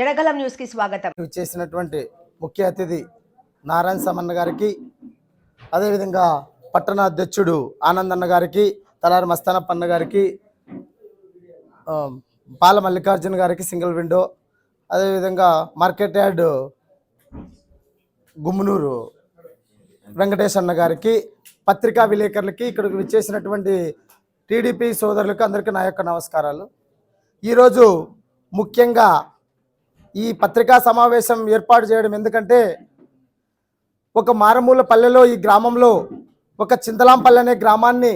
జడగలం న్యూస్కి స్వాగతం చేసినటువంటి ముఖ్య అతిథి నారాయణ సమన్న గారికి అదేవిధంగా పట్టణ అధ్యక్షుడు ఆనందన్న గారికి తలారి మస్తానప్పన్న గారికి బాల పాల మల్లికార్జున గారికి సింగిల్ విండో అదేవిధంగా మార్కెట్ యార్డ్ గుమ్మునూరు వెంకటేష్ అన్న గారికి పత్రికా విలేకరులకి ఇక్కడికి విచ్చేసినటువంటి టీడీపీ సోదరులకు అందరికీ నా యొక్క నమస్కారాలు. ఈరోజు ముఖ్యంగా ఈ పత్రికా సమావేశం ఏర్పాటు చేయడం ఎందుకంటే ఒక మారుమూల పల్లెలో ఈ గ్రామంలో ఒక చింతలాంపల్లి అనే గ్రామాన్ని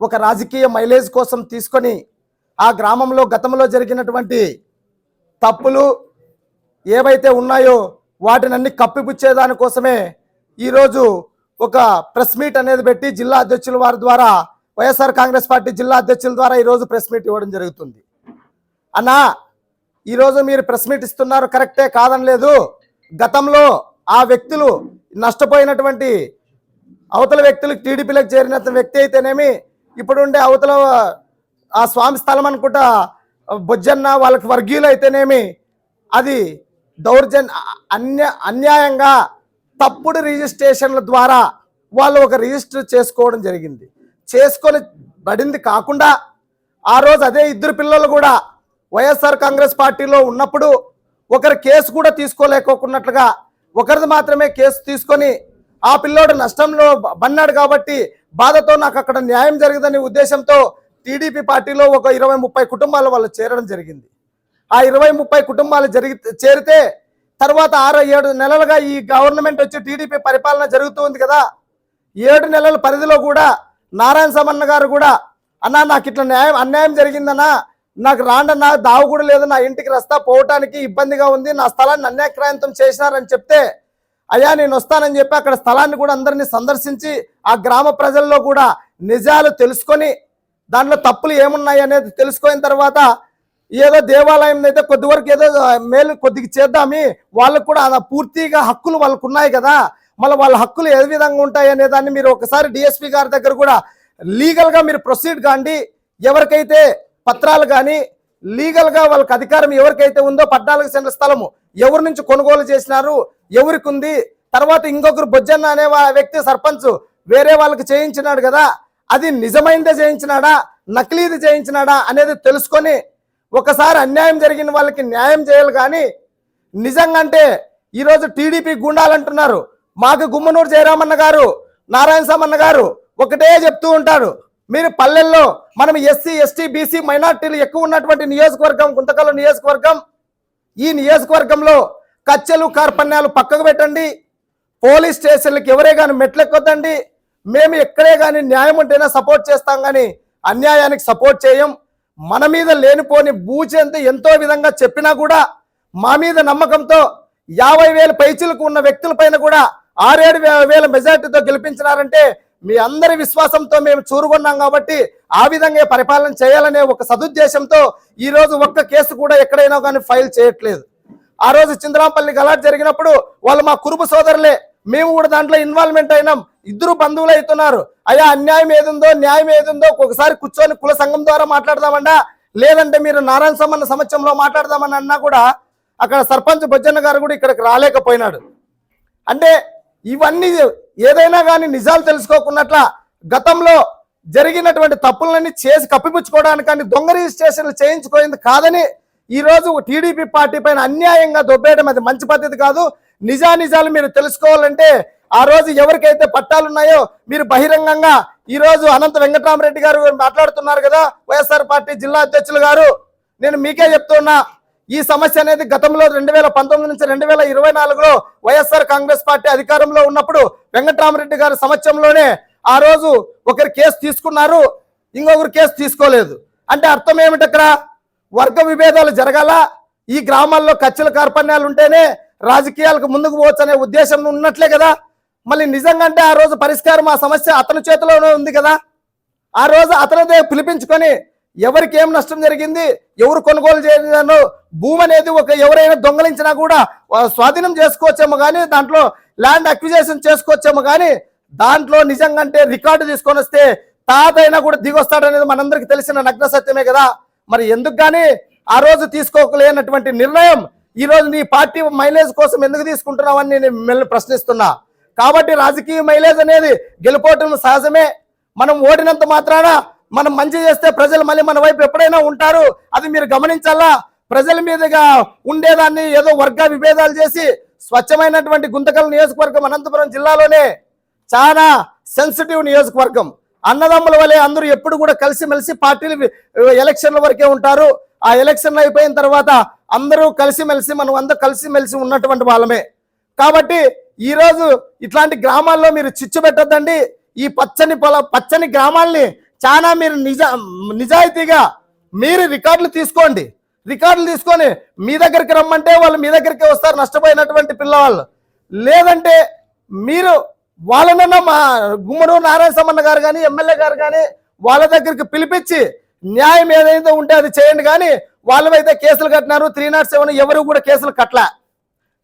ఒక రాజకీయ మైలేజ్ కోసం తీసుకొని ఆ గ్రామంలో గతంలో జరిగినటువంటి తప్పులు ఏవైతే ఉన్నాయో వాటిని అన్ని కప్పిపుచ్చేదాని కోసమే ఈరోజు ఒక ప్రెస్ మీట్ అనేది పెట్టి జిల్లా అధ్యక్షుల వారి ద్వారా వైఎస్ఆర్ కాంగ్రెస్ పార్టీ జిల్లా అధ్యక్షుల ద్వారా ఈరోజు ప్రెస్ మీట్ ఇవ్వడం జరుగుతుంది. అన్నా ఈరోజు మీరు ప్రెస్ మీట్ ఇస్తున్నారు కరెక్టే కాదనలేదు గతంలో ఆ వ్యక్తులు నష్టపోయినటువంటి అవతల వ్యక్తులకు టీడీపీలకు చేరిన వ్యక్తి అయితేనేమి ఇప్పుడు ఉండే అవతల ఆ స్వామి స్థలం అనుకుంటా బొజ్జన్న వాళ్ళకి వర్గీయులు అయితేనేమి అది దౌర్జన్ అన్య అన్యాయంగా తప్పుడు రిజిస్ట్రేషన్ల ద్వారా వాళ్ళు ఒక రిజిస్టర్ చేసుకోవడం జరిగింది. చేసుకొని పడింది కాకుండా ఆ రోజు అదే ఇద్దరు పిల్లలు కూడా వైఎస్ఆర్ కాంగ్రెస్ పార్టీలో ఉన్నప్పుడు ఒకరి కేసు కూడా తీసుకోలేకోకున్నట్లుగా ఒకరిది మాత్రమే కేసు తీసుకొని ఆ పిల్లోడు నష్టంలో బన్నాడు కాబట్టి బాధతో నాకు అక్కడ న్యాయం జరగదనే ఉద్దేశంతో టీడీపీ పార్టీలో ఒక ఇరవై ముప్పై కుటుంబాలు వాళ్ళు చేరడం జరిగింది. ఆ ఇరవై ముప్పై కుటుంబాలు జరిగి చేరితే తర్వాత ఆరు ఏడు నెలలుగా ఈ గవర్నమెంట్ వచ్చి టీడీపీ పరిపాలన జరుగుతుంది కదా. ఏడు నెలల పరిధిలో కూడా నారాయణ సమన్న గారు కూడా అన్నా నాకు ఇట్లా న్యాయం అన్యాయం జరిగిందన్నా నాకు రాండన్నా దావు కూడా లేదు నా ఇంటికి రస్తా పోవటానికి ఇబ్బందిగా ఉంది నా స్థలాన్ని అన్యాక్రాంతం చేసినారని చెప్తే అయ్యా నేను వస్తానని చెప్పి అక్కడ స్థలాన్ని కూడా అందరినీ సందర్శించి ఆ గ్రామ ప్రజల్లో కూడా నిజాలు తెలుసుకొని దాంట్లో తప్పులు ఏమున్నాయి అనేది తెలుసుకున్న తర్వాత ఏదో దేవాలయం అయితే కొద్ది వరకు ఏదో మేలు కొద్దిగా చేద్దామి వాళ్ళకు కూడా పూర్తిగా హక్కులు వాళ్ళకు ఉన్నాయి కదా మళ్ళీ వాళ్ళ హక్కులు ఏ విధంగా ఉంటాయి అనే దాన్ని మీరు ఒకసారి డిఎస్పీ గారి దగ్గర కూడా లీగల్గా మీరు ప్రొసీడ్ కాండి ఎవరికైతే పత్రాలు కానీ లీగల్గా వాళ్ళకి అధికారం ఎవరికైతే ఉందో పద్నాలుగు సెంట్ల స్థలము ఎవరి నుంచి కొనుగోలు చేసినారు ఎవరికి ఉంది తర్వాత ఇంకొకరు బొజ్జన్న అనే వ్యక్తి సర్పంచ్ వేరే వాళ్ళకి చేయించినాడు కదా అది నిజమైందే చేయించినాడా నకిలీది చేయించినాడా అనేది తెలుసుకొని ఒకసారి అన్యాయం జరిగిన వాళ్ళకి న్యాయం చేయాలి కానీ నిజంగా అంటే ఈరోజు టీడీపీ గుండాలంటున్నారు. మాకు గుమ్మనూరు జయరామన్న గారు నారాయణ సామన్న గారు ఒకటే చెప్తూ ఉంటారు. మీరు పల్లెల్లో మనం ఎస్సీ ఎస్టీ బీసీ మైనార్టీలు ఎక్కువ ఉన్నటువంటి నియోజకవర్గం గుంతకల్ నియోజకవర్గం ఈ నియోజకవర్గంలో కచ్చెలు కార్పణ్యాలు పక్కకు పెట్టండి. పోలీస్ స్టేషన్లకు ఎవరే కానీ మెట్లెక్కొద్దండి. మేము ఎక్కడే కానీ న్యాయం ఉంటేనే సపోర్ట్ చేస్తాం కానీ అన్యాయానికి సపోర్ట్ చేయం. మన మీద లేనిపోని బూచెంత ఎంతో విధంగా చెప్పినా కూడా మా మీద నమ్మకంతో యాభై వేల పైచులకు ఉన్న వ్యక్తులపైన కూడా ఆరేడు వేల మెజార్టీతో గెలిపించినారంటే మీ అందరి విశ్వాసంతో మేము చూరుకున్నాం కాబట్టి ఆ విధంగా పరిపాలన చేయాలనే ఒక సదుద్దేశంతో ఈ రోజు ఒక్క కేసు కూడా ఎక్కడైనా కానీ ఫైల్ చేయట్లేదు. ఆ రోజు చింద్రాంపల్లి గలాట్ జరిగినప్పుడు వాళ్ళు మా కురుపు సోదరులే మేము కూడా దాంట్లో ఇన్వాల్వ్మెంట్ అయినాం ఇద్దరు బంధువులు అవుతున్నారు. అయ్యా అన్యాయం ఏదుందో న్యాయం ఏదుందో ఒకసారి కూర్చొని కుల సంఘం ద్వారా మాట్లాడదామండా లేదంటే మీరు నారాయణ సమన్న సమక్షంలో మాట్లాడదామని అన్నా కూడా అక్కడ సర్పంచ్ బొజ్జన్న గారు కూడా ఇక్కడికి రాలేకపోయినాడు. అంటే ఇవన్నీ ఏదైనా కానీ నిజాలు తెలుసుకోకున్నట్ల గతంలో జరిగినటువంటి తప్పులన్నీ చేసి కప్పిపుచ్చుకోవడానికి కానీ దొంగ రిజిస్ట్రేషన్లు చేయించుకోయింది కాదని ఈ రోజు టీడీపీ పార్టీ పైన అన్యాయంగా దొబ్బేయడం అది మంచి పద్ధతి కాదు. నిజానిజాలు మీరు తెలుసుకోవాలంటే ఆ రోజు ఎవరికైతే పట్టాలు ఉన్నాయో మీరు బహిరంగంగా ఈ రోజు అనంత వెంకటరామరెడ్డి గారు మాట్లాడుతున్నారు కదా వైఎస్ఆర్ పార్టీ జిల్లా అధ్యక్షులు గారు. నేను మీకే చెప్తున్నా ఈ సమస్య అనేది గతంలో రెండు వేల పంతొమ్మిది నుంచి రెండు వేల ఇరవై నాలుగులో వైఎస్ఆర్ కాంగ్రెస్ పార్టీ అధికారంలో ఉన్నప్పుడు వెంకటరామరెడ్డి గారి సమక్షంలోనే ఆ రోజు ఒకరు కేసు తీసుకున్నారు ఇంకొకరు కేసు తీసుకోలేదు. అంటే అర్థం ఏమిటక్కడ? వర్గ విభేదాలు జరగాల ఈ గ్రామాల్లో కచ్చల కార్పణ్యాలు ఉంటేనే రాజకీయాలకు ముందుకు పోవచ్చు అనే ఉద్దేశం ఉన్నట్లే కదా. మళ్ళీ నిజంగా అంటే ఆ రోజు పరిష్కారం ఆ సమస్య అతని చేతిలోనే ఉంది కదా. ఆ రోజు అతనిదే పిలిపించుకొని ఎవరికి ఏం నష్టం జరిగింది? ఎవరు కొనుగోలు చేయను భూమి అనేది ఒక ఎవరైనా దొంగలించినా కూడా స్వాధీనం చేసుకోవచ్చేమో కానీ దాంట్లో ల్యాండ్ అక్విజేషన్ చేసుకోవచ్చేమో కానీ దాంట్లో నిజంగా అంటే రికార్డు తీసుకొని వస్తే తాతైనా కూడా దిగొస్తాడనేది మనందరికి తెలిసిన నగ్న సత్యమే కదా. మరి ఎందుకు కానీ ఆ రోజు తీసుకోలేనటువంటి నిర్ణయం ఈ రోజు నీ పార్టీ మైలేజ్ కోసం ఎందుకు తీసుకుంటున్నావని నేను మిమ్మల్ని ప్రశ్నిస్తున్నా. కాబట్టి రాజకీయ మైలేజ్ అనేది గెలుపోవటం సహజమే. మనం ఓడినంత మాత్రాన మనం మంచి చేస్తే ప్రజలు మళ్ళీ మన వైపు ఎప్పుడైనా ఉంటారు. అది మీరు గమనించాలా? ప్రజల మీదుగా ఉండేదాన్ని ఏదో వర్గ విభేదాలు చేసి స్వచ్ఛమైనటువంటి గుంతకల్ నియోజకవర్గం అనంతపురం జిల్లాలోనే చాలా సెన్సిటివ్ నియోజకవర్గం. అన్నదమ్ముల వలె అందరూ ఎప్పుడు కూడా కలిసిమెలిసి పార్టీలు ఎలక్షన్ల వరకే ఉంటారు. ఆ ఎలక్షన్లు అయిపోయిన తర్వాత అందరూ కలిసిమెలిసి మనం అందరూ కలిసిమెలిసి ఉన్నటువంటి వాళ్ళమే. కాబట్టి ఈ రోజు ఇట్లాంటి గ్రామాల్లో మీరు చిచ్చు పెట్టద్దండి. ఈ పచ్చని పొల పచ్చని గ్రామాల్ని చాలా మీరు నిజ నిజాయితీగా మీరు రికార్డులు తీసుకోండి. రికార్డులు తీసుకొని మీ దగ్గరికి రమ్మంటే వాళ్ళు మీ దగ్గరికి వస్తారు నష్టపోయినటువంటి పిల్లవాళ్ళు. లేదంటే మీరు వాళ్ళనన్నా మా గుమ్మడు నారాయణ సమన్న గారు కానీ ఎమ్మెల్యే గారు కానీ వాళ్ళ దగ్గరికి పిలిపించి న్యాయం ఏదైతే ఉంటే అది చేయండి. కానీ వాళ్ళమైతే కేసులు కట్టినారు. త్రీ నాట్ సెవెన్ ఎవరు కూడా కేసులు కట్టలే.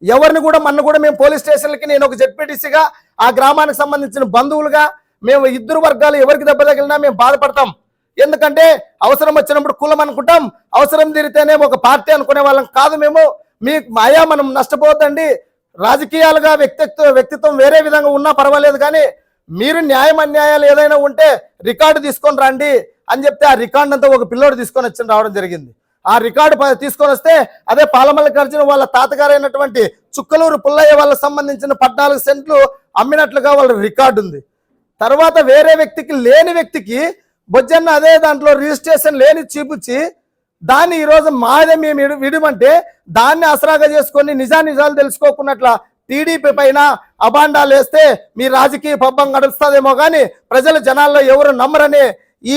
ఎవరిని కూడా మన కూడా మేము పోలీస్ స్టేషన్లకి నేను ఒక జెడ్పీటీసీగా ఆ గ్రామానికి సంబంధించిన బంధువులుగా మేము ఇద్దరు వర్గాలు ఎవరికి దెబ్బ తగిలినా మేము బాధపడతాం. ఎందుకంటే అవసరం వచ్చినప్పుడు కులం అనుకుంటాం. అవసరం తీరితేనే ఒక పార్టీ అనుకునే వాళ్ళం కాదు మేము. మీ మాయా మనం నష్టపోవద్దండి. రాజకీయాలుగా వ్యక్తిత్వ వ్యక్తిత్వం వేరే విధంగా ఉన్నా పర్వాలేదు కానీ మీరు న్యాయం అన్యాయాలు ఏదైనా ఉంటే రికార్డు తీసుకొని రండి అని చెప్తే ఆ రికార్డు అంతా ఒక పిల్లోడు తీసుకొని వచ్చి రావడం జరిగింది. ఆ రికార్డు ప- తీసుకొని వస్తే అదే పాలమల్లికార్జున వాళ్ళ తాతగారైనటువంటి చుక్కలూరు పుల్లయ్య వాళ్ళకి సంబంధించిన పద్నాలుగు సెంట్లు అమ్మినట్లుగా వాళ్ళ రికార్డు ఉంది. తర్వాత వేరే వ్యక్తికి లేని వ్యక్తికి బొజ్జన్న అదే దాంట్లో రిజిస్ట్రేషన్ లేని చూపించి దాన్ని ఈరోజు మాదే మేము విడమంటే దాన్ని అసరాగా చేసుకొని నిజానిజాలు తెలుసుకోకున్నట్లా తెలుసుకోకున్నట్ల టీడీపీ పైన అబాండాలు వేస్తే మీ రాజకీయ పబ్బం గడుస్తుందేమో కానీ ప్రజలు జనాల్లో ఎవరు నమ్మరని ఈ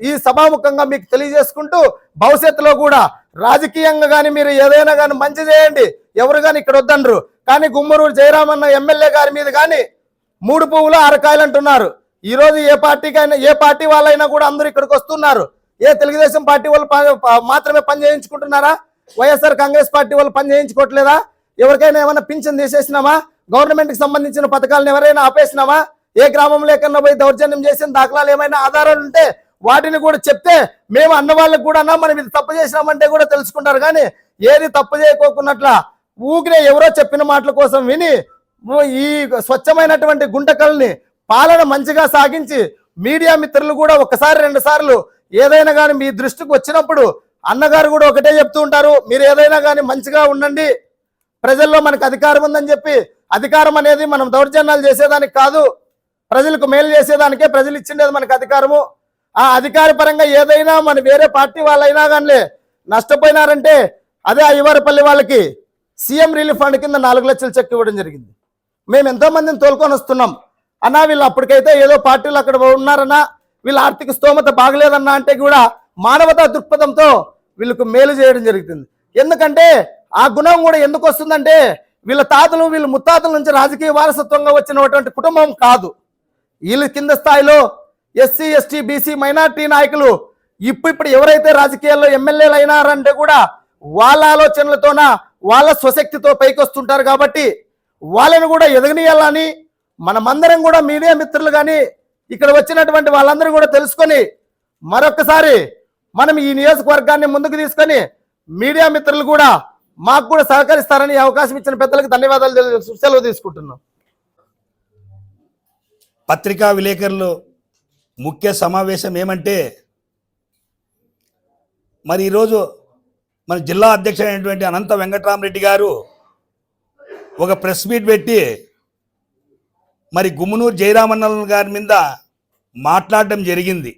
ఈ సభాముఖంగా మీకు తెలియజేసుకుంటూ భవిష్యత్తులో కూడా రాజకీయంగా కానీ మీరు ఏదైనా కానీ మంచి చేయండి. ఎవరు కానీ ఇక్కడ వద్దనరు. కానీ గుమ్మరూరు జయరామన్న ఎమ్మెల్యే గారి మీద కానీ మూడు పువ్వులు అరకాయలు అంటున్నారు. ఈ రోజు ఏ పార్టీకైనా ఏ పార్టీ వాళ్ళైనా కూడా అందరూ ఇక్కడికి వస్తున్నారు. ఏ తెలుగుదేశం పార్టీ వాళ్ళు మాత్రమే పని చేయించుకుంటున్నారా? వైఎస్ఆర్ కాంగ్రెస్ పార్టీ వాళ్ళు పని చేయించుకోవట్లేదా? ఎవరికైనా ఏమైనా పింఛన్ తీసేసినామా? గవర్నమెంట్కి సంబంధించిన పథకాలను ఎవరైనా ఆపేసినామా? ఏ గ్రామం ఎక్కడన్నా పోయి దౌర్జన్యం చేసిన దాఖలాలు ఏమైనా ఆధారాలు ఉంటే వాటిని కూడా చెప్తే మేము అన్న వాళ్ళకి కూడా అన్నా మనం ఇది తప్పు చేసినామంటే కూడా తెలుసుకుంటారు. కానీ ఏది తప్పు చేయకోకున్నట్ల ఊగినే ఎవరో చెప్పిన మాటల కోసం విని ఈ స్వచ్ఛమైనటువంటి గుంటకల్ని పాలన మంచిగా సాగించి మీడియా మిత్రులు కూడా ఒకసారి రెండు సార్లు ఏదైనా కానీ మీ దృష్టికి వచ్చినప్పుడు అన్నగారు కూడా ఒకటే చెప్తూ ఉంటారు మీరు ఏదైనా కానీ మంచిగా ఉండండి. ప్రజల్లో మనకు అధికారం ఉందని చెప్పి అధికారం అనేది మనం దౌర్జన్యాలు చేసేదానికి కాదు. ప్రజలకు మేలు చేసేదానికే ప్రజలు ఇచ్చిండేది మనకు అధికారము. ఆ అధికార పరంగా ఏదైనా మన వేరే పార్టీ వాళ్ళైనా కానీ నష్టపోయినారంటే అదే అయ్యవారిపల్లి వాళ్ళకి సీఎం రిలీఫ్ ఫండ్ కింద నాలుగు లక్షలు చెక్ ఇవ్వడం జరిగింది. మేము ఎంతోమందిని తోలుకొని వస్తున్నాం. అన్నా వీళ్ళు అప్పటికైతే ఏదో పార్టీలు అక్కడ ఉన్నారన్నా వీళ్ళ ఆర్థిక స్తోమత బాగలేదన్నా అంటే కూడా మానవతా దృక్పథంతో వీళ్ళకు మేలు చేయడం జరుగుతుంది. ఎందుకంటే ఆ గుణం కూడా ఎందుకు వస్తుందంటే వీళ్ళ తాతలు వీళ్ళ ముత్తాతల నుంచి రాజకీయ వారసత్వంగా వచ్చినటువంటి కుటుంబం కాదు. వీళ్ళ కింద స్థాయిలో ఎస్సీ ఎస్టీ బీసీ మైనార్టీ నాయకులు ఇప్పుడు ఇప్పుడు ఎవరైతే రాజకీయాల్లో ఎమ్మెల్యేలు అయినారంటే కూడా వాళ్ళ ఆలోచనలతోన వాళ్ళ స్వశక్తితో పైకి వస్తుంటారు కాబట్టి వాళ్ళని కూడా ఎదగనీయాలని మనమందరం కూడా మీడియా మిత్రులు కానీ ఇక్కడ వచ్చినటువంటి వాళ్ళందరూ కూడా తెలుసుకొని మరొకసారి మనం ఈ నియోజకవర్గాన్ని ముందుకు తీసుకొని మీడియా మిత్రులు కూడా మాకు కూడా సహకరిస్తారని అవకాశం ఇచ్చిన పెద్దలకు ధన్యవాదాలు సెలవు తీసుకుంటున్నాం. పత్రికా విలేకరులు ముఖ్య సమావేశం ఏమంటే మరి ఈరోజు మన జిల్లా అధ్యక్షుడైనటువంటి అనంత వెంకటరామరెడ్డి గారు ఒక ప్రెస్ మీట్ పెట్టి మరి గుమ్మనూరు జయరామన్న గారి మీద మాట్లాడడం జరిగింది.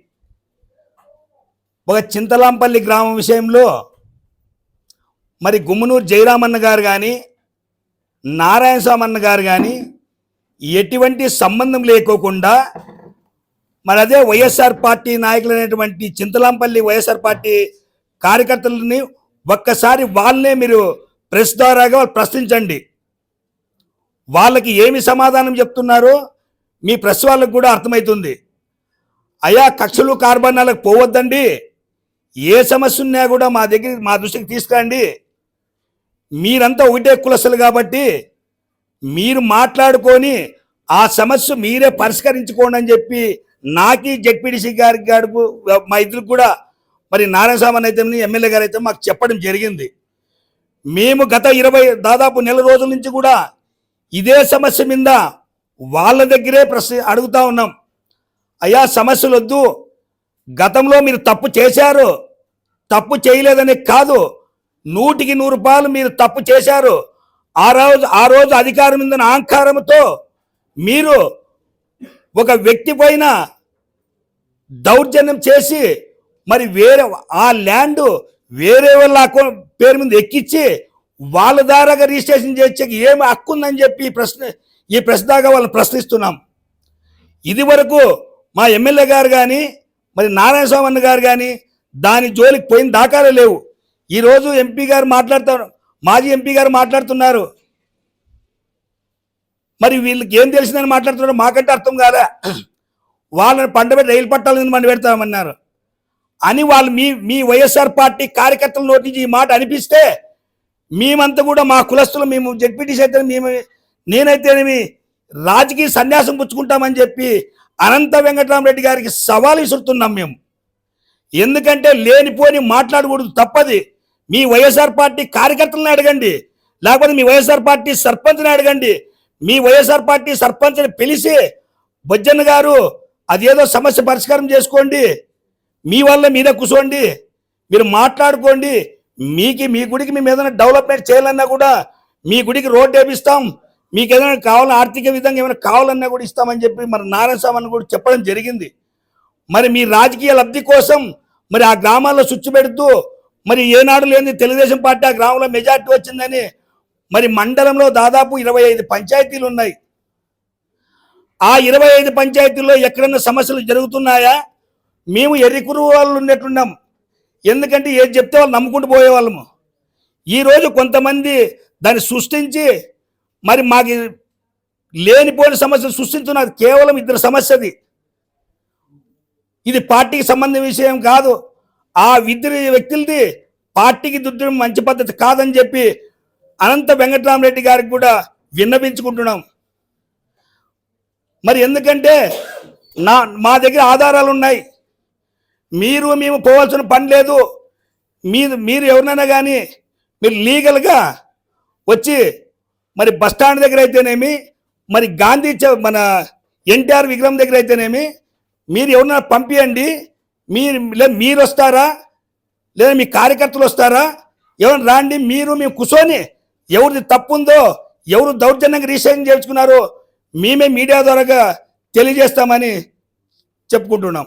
ఒక చింతలాంపల్లి గ్రామం విషయంలో మరి గుమ్మనూరు జయరామన్న గారు కానీ నారాయణస్వామన్న గారు కానీ ఎటువంటి సంబంధం లేకోకుండా మరి అదే వైఎస్ఆర్ పార్టీ నాయకులైనటువంటి చింతలాంపల్లి వైఎస్ఆర్ పార్టీ కార్యకర్తలని ఒక్కసారి వాళ్ళనే మీరు ప్రెస్ ద్వారాగా ప్రశ్నించండి. వాళ్ళకి ఏమి సమాధానం చెప్తున్నారో మీ ప్రెస్ వాళ్ళకు కూడా అర్థమవుతుంది అయా కక్షలు కార్బన్నాలకు పోవద్దండి. ఏ సమస్య ఉన్నా కూడా మా దగ్గర మా దృష్టికి తీసుకురండి. మీరంతా ఒకటే కులసలు కాబట్టి మీరు మాట్లాడుకొని ఆ సమస్య మీరే పరిష్కరించుకోండి అని చెప్పి నాకి జెడ్పీడీసీ గారికి గారు మా ఇద్దరికి కూడా మరి నారాయణ స్వామి అయితే ఎమ్మెల్యే గారు అయితే మాకు చెప్పడం జరిగింది. మేము గత ఇరవై దాదాపు నెల రోజుల నుంచి కూడా ఇదే సమస్య మీద వాళ్ళ దగ్గరే ప్రశ్న అడుగుతా ఉన్నాం. అయ్యా సమస్యలు వద్దు గతంలో మీరు తప్పు చేశారు. తప్పు చేయలేదని కాదు. నూటికి నూరు రూపాయలు మీరు తప్పు చేశారు. ఆ రోజు ఆ రోజు అధికారం మీద అహంకారంతో మీరు ఒక వ్యక్తి పైన దౌర్జన్యం చేసి మరి వేరే ఆ ల్యాండ్ వేరే వాళ్ళ అకౌంట్ పేరు మీద ఎక్కించి వాళ్ళ ద్వారాగా రిజిస్ట్రేషన్ చేసే ఏమి హక్కు ఉందని చెప్పి ఈ ప్రశ్న ఈ ప్రశ్న దాకా వాళ్ళని ప్రశ్నిస్తున్నాం. ఇది వరకు మా ఎమ్మెల్యే గారు కానీ మరి నారాయణ స్వామి అన్న గారు కానీ దాని జోలికి పోయిన దాఖలే లేవు. ఈరోజు ఎంపీ గారు మాట్లాడుతారు మాజీ ఎంపీ గారు మాట్లాడుతున్నారు. మరి వీళ్ళకి ఏం తెలిసిందని మాట్లాడుతున్నారు మాకంటే అర్థం కాదా వాళ్ళని పండబెట్టి రైలు పట్టాల మీద మండి పెడతామన్నారు. అని వాళ్ళు మీ మీ వైఎస్ఆర్ పార్టీ కార్యకర్తల నోటి నుంచి ఈ మాట అనిపిస్తే మేమంతా కూడా మా కులస్తులు మేము జడ్పీటీసీ అయితే మేము నేనైతేనేమి రాజకీయ సన్యాసం పుచ్చుకుంటామని చెప్పి అనంత వెంకటరామరెడ్డి గారికి సవాల్ విసురుతున్నాం మేము. ఎందుకంటే లేనిపోని మాట్లాడకూడదు తప్పది. మీ వైఎస్ఆర్ పార్టీ కార్యకర్తలను అడగండి. లేకపోతే మీ వైఎస్ఆర్ పార్టీ సర్పంచ్ని అడగండి. మీ వైఎస్ఆర్ పార్టీ సర్పంచ్ని పిలిచి బొజ్జన్న గారు అదేదో సమస్య పరిష్కారం చేసుకోండి. మీ వల్ల మీద కూర్చోండి మీరు మాట్లాడుకోండి. మీకు మీ గుడికి మేము ఏదైనా డెవలప్మెంట్ చేయాలన్నా కూడా మీ గుడికి రోడ్డు వేపిస్తాం మీకు ఏదైనా కావాలన్నా ఆర్థిక విధంగా ఏమైనా కావాలన్నా కూడా ఇస్తామని చెప్పి మరి నారాయణ స్వామి కూడా చెప్పడం జరిగింది. మరి మీ రాజకీయ లబ్ధి కోసం మరి ఆ గ్రామాల్లో స్విచ్ పెడుతూ మరి ఏనాడు లేని తెలుగుదేశం పార్టీ ఆ గ్రామంలో మెజార్టీ వచ్చిందని మరి మండలంలో దాదాపు ఇరవై ఐదు పంచాయతీలు ఉన్నాయి. ఆ ఇరవై ఐదు పంచాయతీల్లో ఎక్కడన్నా సమస్యలు జరుగుతున్నాయా? మేము ఎర్రికురు వాళ్ళు ఉన్నట్టున్నాం ఎందుకంటే ఏది చెప్తే వాళ్ళు నమ్ముకుంటూ పోయేవాళ్ళము. ఈరోజు కొంతమంది దాన్ని సృష్టించి మరి మాకు లేనిపోయిన సమస్యను సృష్టించున్నది కేవలం ఇద్దరు సమస్యది. ఇది పార్టీకి సంబంధించిన విషయం కాదు. ఆ ఇద్దరు వ్యక్తులది పార్టీకి దుద్దడం మంచి పద్ధతి కాదని చెప్పి అనంత వెంకటరామరెడ్డి గారికి కూడా విన్నపించుకుంటున్నాం మరి ఎందుకంటే నా మా దగ్గర ఆధారాలు ఉన్నాయి మీరు మేము పోవాల్సిన పని లేదు. మీరు మీరు ఎవరినైనా కానీ మీరు లీగల్గా వచ్చి మరి బస్ స్టాండ్ దగ్గర అయితేనేమి మరి గాంధీ మన ఎన్టీఆర్ విగ్రహం దగ్గర అయితేనేమి మీరు ఎవరినైనా పంపించండి మీరు లే మీరు వస్తారా? లేదా మీ కార్యకర్తలు వస్తారా? ఎవరు రాండి? మీరు మేము కూర్చొని ఎవరిది తప్పు ఉందో ఎవరు దౌర్జన్యంగా రీసైన్ చేసుకున్నారో మేమే మీడియా ద్వారా తెలియజేస్తామని చెప్పుకుంటున్నాం.